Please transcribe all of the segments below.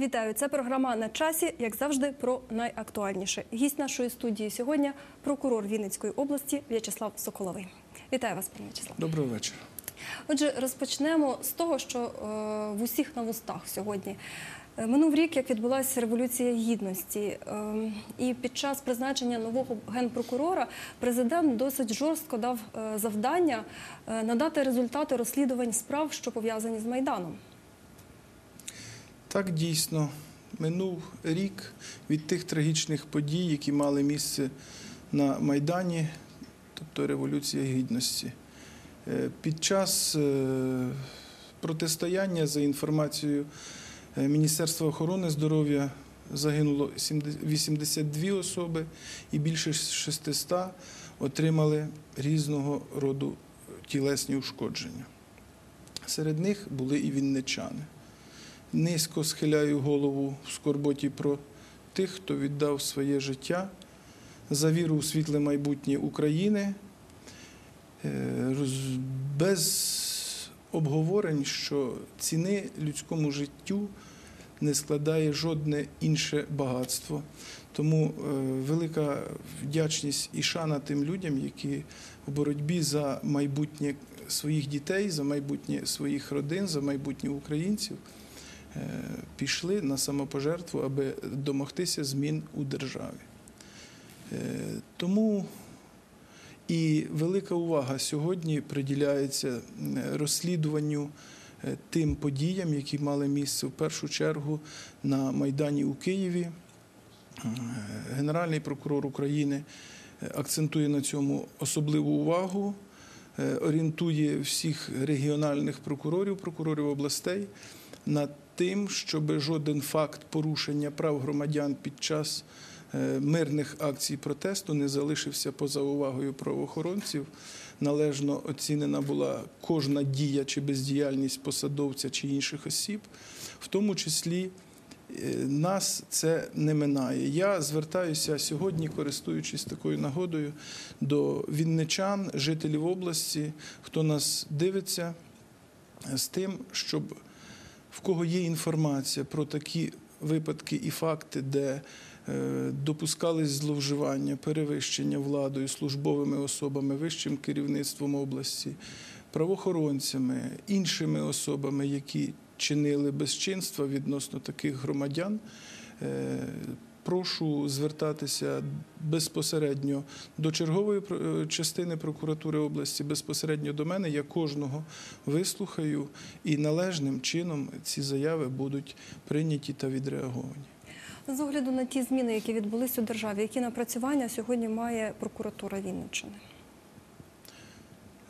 Вітаю! Це програма на часі, як завжди, про найактуальніше. Гість нашої студії сьогодні прокурор Вінницької області В'ячеслав Соколовий. Вітаю вас, пане В'ячеслав. Доброго вечора. Отже, розпочнемо з того, що е, в усіх на вустах сьогодні. Е, Минув рік, як відбулася революція гідності, Е, і під час призначення нового генпрокурора президент досить жорстко дав е, завдання е, надати результати розслідувань справ, що пов'язані з майданом. Так дійсно минув рік від тих трагічних подій, які мали місце на Майдані, тобто Революція Гідності. Е, Під час е, протистояння, за інформацією е, Міністерства охорони здоров'я, загинуло 82 особи і більше 600 отримали різного роду тілесні ушкодження. Серед них були і вінничани. Низько схиляю голову в скорботі про тих, хто віддав своє життя за віру у світле майбутнє України, Е, без обговорень, що ціни людському життю не складає жодне інше багатство. Тому е, велика вдячність і шана тим людям, які в боротьбі за майбутнє своїх дітей, за майбутнє своїх родин, за майбутнє українців пішли на самопожертву, аби домогтися змін у державі. Е, Тому і велика увага сьогодні приділяється е, розслідуванню е, тим подіям, які мали місце в першу чергу на Майдані у Києві. Е, Генеральний прокурор України е, акцентує на цьому особливу увагу, е, орієнтує всіх регіональних прокурорів, прокурорів областей над тим, щоб жоден факт порушення прав громадян під час е, мирних акцій протесту не залишився поза увагою правоохоронців. Належно оцінена була кожна дія чи бездіяльність посадовця чи інших осіб, в тому числі е, нас це не минає. Я звертаюся сьогодні, користуючись такою нагодою, до вінничан, жителів області, хто нас дивиться, з тим, щоб в кого є інформація про такі випадки і факти, де е, допускались зловживання, перевищення владою, службовими особами, вищим керівництвом області, правоохоронцями, іншими особами, які чинили безчинства відносно таких громадян. Прошу звертатися безпосередньо до чергової е, частини прокуратури області, безпосередньо до мене. Я кожного вислухаю і належним чином ці заяви будуть прийняті та відреаговані. З огляду на ті зміни, які відбулись у державі, які напрацювання сьогодні має прокуратура Вінниччини?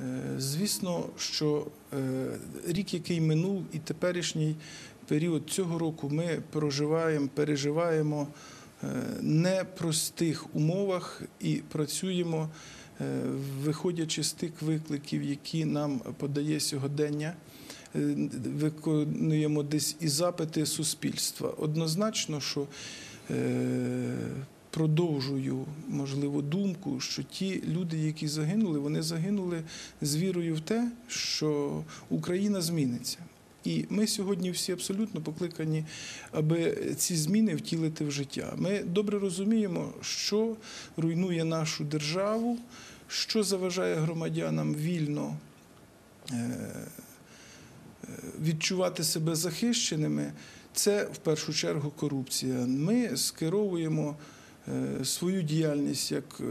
Е, Звісно, що е, рік, який минув, і теперішній період цього року ми проживаємо, переживаємо е, непростих умовах і працюємо, е, виходячи з тих викликів, які нам подає сьогодення. Е, Виконуємо десь і запити суспільства. Однозначно, що продовжую, можливо, думку, що ті люди, які загинули, вони загинули з вірою в те, що Україна зміниться. І ми сьогодні всі абсолютно покликані, аби ці зміни втілити в життя. Ми добре розуміємо, що руйнує нашу державу, що заважає громадянам вільно е, відчувати себе захищеними. Це в першу чергу корупція. Ми скеровуємо е, свою діяльність як е,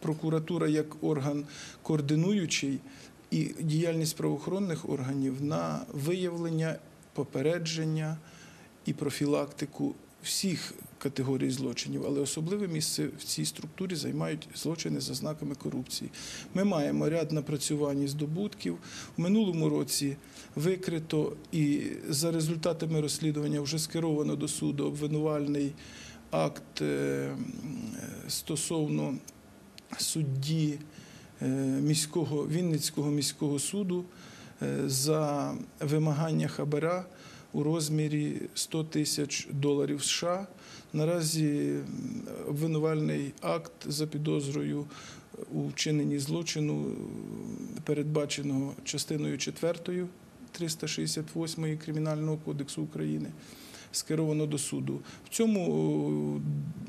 прокуратура, як орган координуючий, і діяльність правоохоронних органів на виявлення, попередження і профілактику всіх категорій злочинів, але особливе місце в цій структурі займають злочини за знаками корупції. Ми маємо ряд напрацювань і здобутків. В минулому році викрито і за результатами розслідування вже скеровано до суду обвинувальний акт е, стосовно судді е, міського Вінницького міського суду е, за вимагання хабара у розмірі 100 тисяч доларів США. Наразі обвинувальний акт за підозрою у вчиненні злочину, е, передбаченого частиною 4 368 Кримінального кодексу України, скеровано до суду. В цьому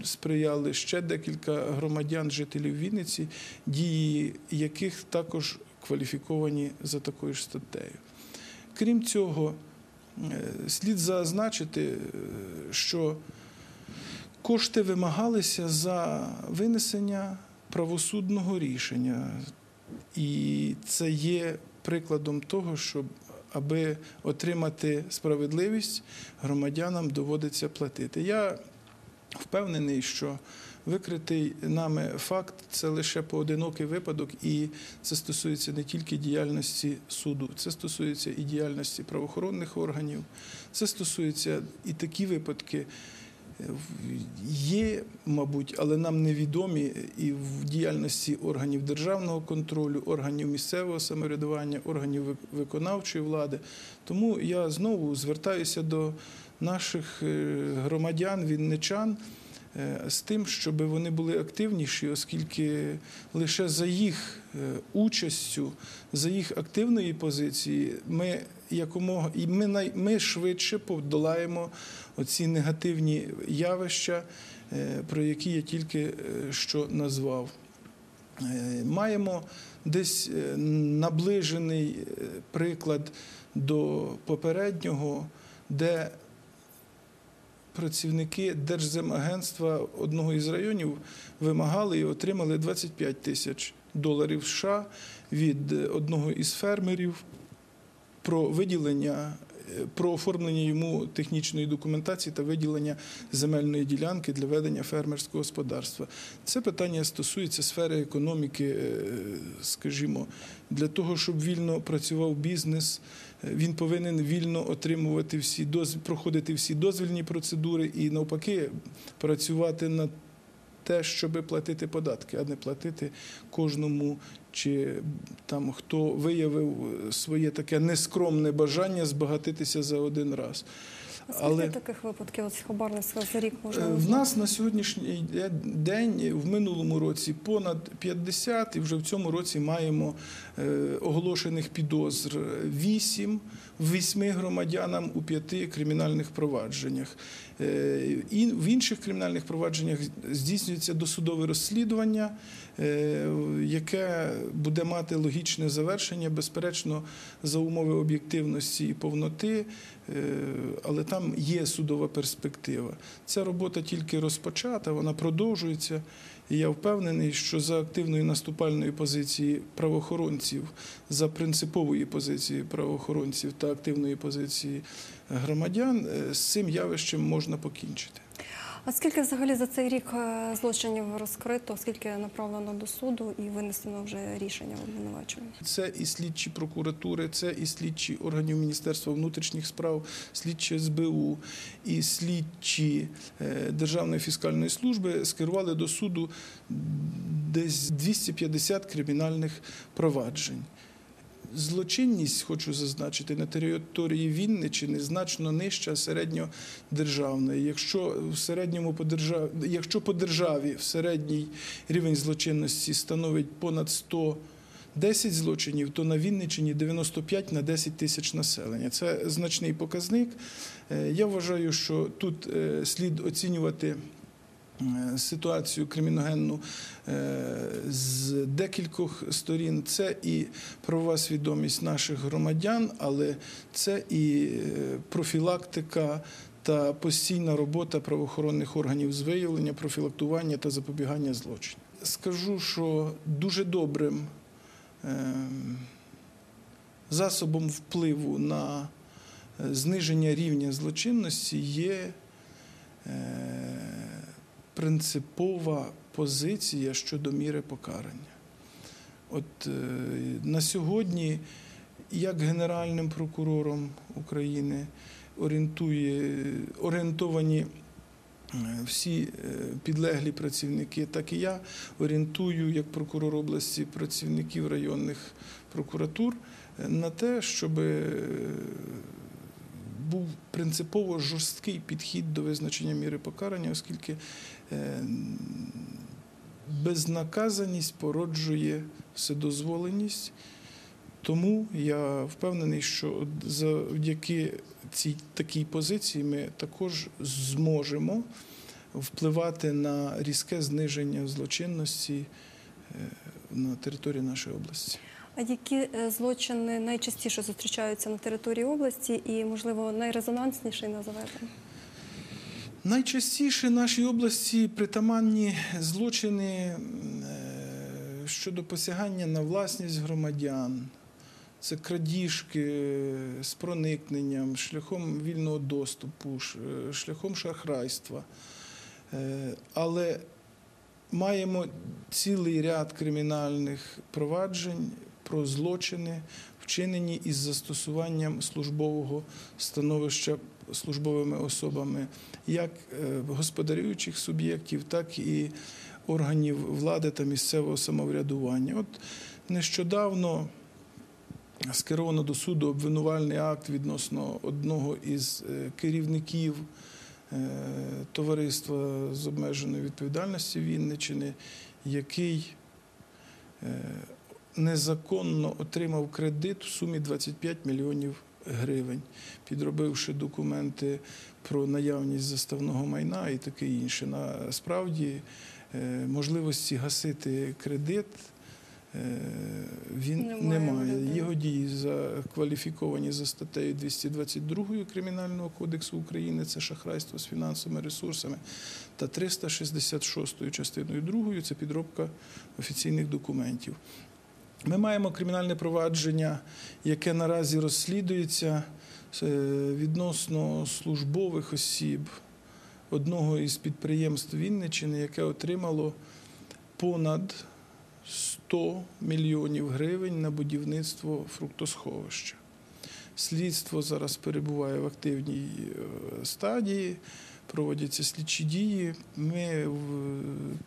сприяли ще декілька громадян, жителів Вінниці, дії яких також кваліфіковані за такою ж статтею. Крім цього, е, слід зазначити, е, що кошти вимагалися за винесення правосудного рішення. І це є прикладом того, що аби отримати справедливість, громадянам доводиться платити. Я впевнений, що викритий нами факт це лише поодинокий випадок, і це стосується не тільки діяльності суду, це стосується і діяльності правоохоронних органів, це стосується і такі випадки. Є, мабуть, але нам невідомі і в діяльності органів державного контролю, органів місцевого самоврядування, органів виконавчої влади. Тому я знову звертаюся до наших е, громадян, вінничан з тим, щоб вони були активніші, оскільки лише за їх е, участю, за їх активної позиції, ми якомога і ми най, ми швидше подолаємо оці негативні явища, е, про які я тільки е, що назвав. Е, Маємо десь е, наближений е, приклад до попереднього, де працівники Держземагентства одного із районів вимагали і отримали 25 тисяч доларів США від е, одного із фермерів про виділення, е, про оформлення йому технічної документації та виділення земельної ділянки для ведення фермерського господарства. Це питання стосується сфери економіки, е, скажімо, для того, щоб вільно працював бізнес. Він повинен вільно отримувати всі доз... проходити всі дозвільні процедури і навпаки працювати на те, щоб платити податки, а не платити кожному, чи там хто виявив своє таке нескромне бажання збагатитися за один раз. А скільки Але- таких випадків от хабарництва за рік можна Е, В нас на сьогоднішній день в минулому році понад 50, і вже в цьому році маємо е, оголошених підозр 8 восьми громадянам у п'яти кримінальних провадженнях. Е, І в інших кримінальних провадженнях здійснюється досудове розслідування, е, яке буде мати логічне завершення, безперечно, за умови об'єктивності і повноти, е, але там є судова перспектива. Ця робота тільки розпочата, вона продовжується. І я впевнений, що за активної наступальної позиції правоохоронців, за принципової позиції правоохоронців та активної позиції громадян е, з цим явищем можна покінчити. А скільки взагалі за цей рік е, злочинів розкрито, скільки направлено до суду і винесено вже рішення обвинувачення? Це і слідчі прокуратури, це і слідчі органів Міністерства внутрішніх справ, слідчі СБУ, і слідчі е, Державної фіскальної служби скерували до суду десь 250 кримінальних проваджень. Злочинність, хочу зазначити, на території Вінниччини значно нижча середньодержавної. Якщо в середньому по державі, якщо по державі в середній рівень злочинності становить понад 100 10 злочинів, то на Вінниччині 95 на 10 тисяч населення. Це значний показник. Е, Я вважаю, що тут е, слід оцінювати ситуацію криміногенну е, з декількох сторін. Це і правова свідомість наших громадян, але це і е, профілактика. Та постійна робота правоохоронних органів з виявлення, профілактування та запобігання злочинів. Скажу, що дуже добрим ем, засобом впливу на е, зниження рівня злочинності є е, принципова позиція щодо міри покарання. От е, на сьогодні, як Генеральним прокурором України орієнтує, орієнтовані е, всі е, підлеглі працівники, так і я орієнтую як прокурор області працівників районних прокуратур на те, щоб був принципово жорсткий підхід до визначення міри покарання, оскільки безнаказаність породжує вседозволеність. Тому я впевнений, що завдяки цій такій позиції ми також зможемо впливати на різке зниження злочинності е, на території нашої області. А які е, злочини найчастіше зустрічаються на території області і, можливо, найрезонансніший називаєте? Найчастіше нашій області притаманні злочини е, щодо посягання на власність громадян. Це крадіжки з проникненням, шляхом вільного доступу, е, шляхом шахрайства. Е, Але маємо цілий ряд кримінальних проваджень про злочини, вчинені із застосуванням службового становища службовими особами як е, господарюючих суб'єктів, так і органів влади та місцевого самоврядування. От нещодавно скеровано до суду обвинувальний акт відносно одного із е, керівників е, товариства з обмеженою відповідальністю Вінничини, який незаконно отримав кредит в сумі 25 мільйонів гривень, підробивши документи про наявність заставного майна і таке інше. Насправді е, можливості гасити кредит е, він Немає не має. Його дії закваліфіковані за статтею 222 Кримінального кодексу України, це шахрайство з фінансовими ресурсами, та 366 частиною 2 це підробка офіційних документів. Ми маємо кримінальне провадження, яке наразі розслідується е, відносно службових осіб одного із підприємств Вінниччини, яке отримало понад 100 мільйонів гривень на будівництво фруктосховища. Слідство зараз перебуває в активній е, стадії, проводяться слідчі дії. Ми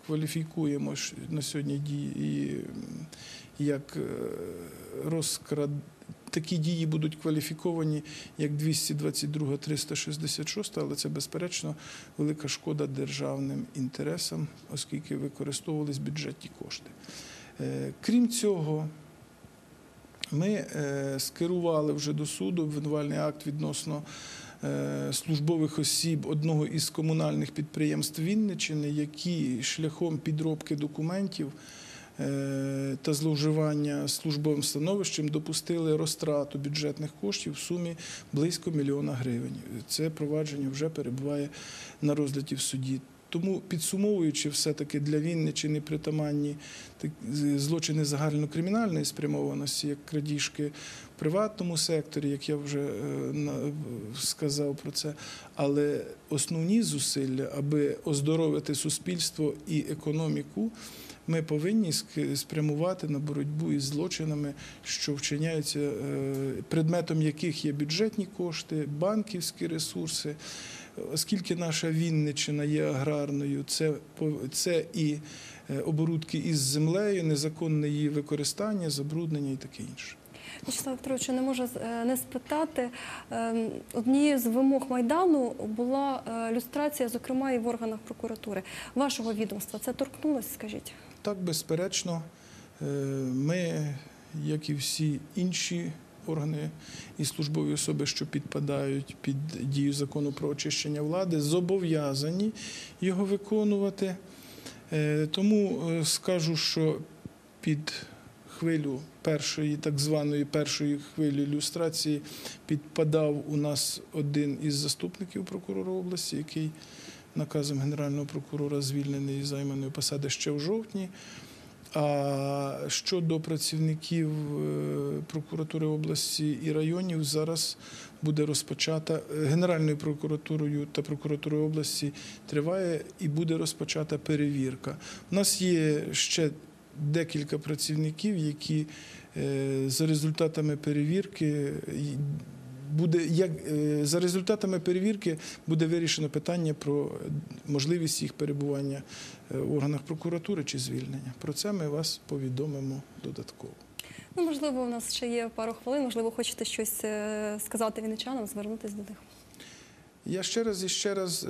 кваліфікуємо на сьогодні дії як е, розкрад. Такі дії будуть кваліфіковані як 222, 366, але це безперечно велика шкода державним інтересам, оскільки використовувались бюджетні кошти. Е, Крім цього, ми е, скерували вже до суду обвинувальний акт відносно службових осіб одного із комунальних підприємств Вінниччини, які шляхом підробки документів та зловживання службовим становищем допустили розтрату бюджетних коштів в сумі близько мільйона гривень. Це провадження вже перебуває на розгляді в суді. Тому підсумовуючи все-таки для Вінниччини притаманні злочини загальнокримінальної спрямованості, як крадіжки в приватному секторі, як я вже е, сказав про це. Але основні зусилля, аби оздоровити суспільство і економіку, ми повинні спрямувати на боротьбу із злочинами, що вчиняються, е, предметом яких є бюджетні кошти, банківські ресурси. Оскільки наша Вінниччина є аграрною, це, це і е, оборудки із землею, незаконне її використання, забруднення і таке інше. Вячеслав Петровичу, не можу е, не спитати. Ем, Однією з вимог Майдану була люстрація, зокрема, і в органах прокуратури. Вашого відомства це торкнулося, скажіть? Так, безперечно, е, ми, як і всі інші органи і службові особи, що підпадають під дію закону про очищення влади, зобов'язані його виконувати. Е, Тому е, скажу, що під хвилю першої, так званої першої хвилі ілюстрації підпадав у нас один із заступників прокурора області, який наказом Генерального прокурора звільнений із займаної посади ще в жовтні. А щодо працівників е, прокуратури області і районів, зараз буде розпочата е, Генеральною прокуратурою та прокуратурою області триває і буде розпочата перевірка. У нас є ще декілька працівників, які е, за результатами перевірки буде як е, за результатами перевірки буде вирішено питання про можливість їх перебування е, в органах прокуратури чи звільнення. Про це ми вас повідомимо додатково. Ну, можливо, у нас ще є пару хвилин, можливо, хочете щось е, сказати вінничанам, звернутися до них. Я ще раз і ще раз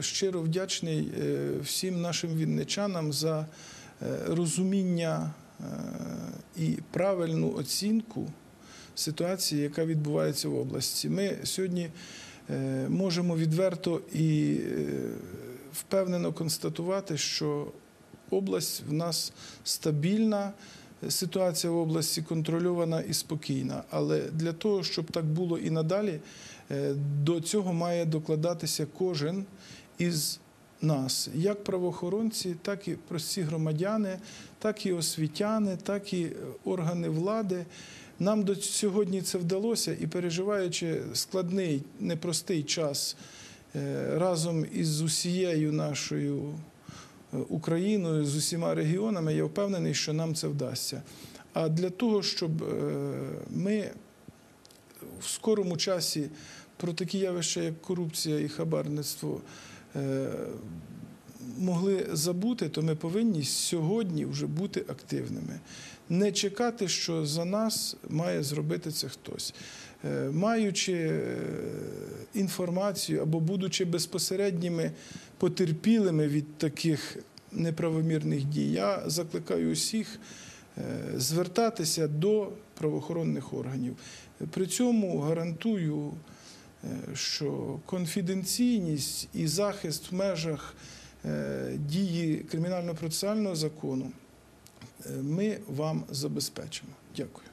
щиро вдячний всім нашим вінничанам за розуміння і правильну оцінку ситуації, яка відбувається в області. Ми сьогодні е, можемо відверто і е, впевнено констатувати, що область в нас стабільна. Ситуація в області контрольована і спокійна, але для того, щоб так було і надалі, е, до цього має докладатися кожен із нас, як правоохоронці, так і прості громадяни, так і освітяни, так і органи влади. Нам до сьогодні це вдалося і переживаючи складний, непростий час е, разом із усією нашою е, Україною, з усіма регіонами, я впевнений, що нам це вдасться. А для того, щоб е, ми в скорому часі про такі явища, як корупція і хабарництво, могли забути, то ми повинні сьогодні вже бути активними. Не чекати, що за нас має зробити це хтось. Е, Маючи е, інформацію або будучи безпосередніми потерпілими від таких неправомірних дій, я закликаю усіх е, звертатися до правоохоронних органів. При цьому гарантую, що конфіденційність і захист в межах дії кримінально-процесуального закону е, ми вам забезпечимо. Дякую.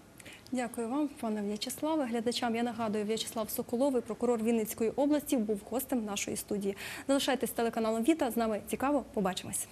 Дякую вам, пане В'ячеславе. Глядачам я нагадую, В'ячеслав Соколовий, прокурор Вінницької області, був гостем нашої студії. Залишайтесь з телеканалом Віта. З нами цікаво. Побачимось.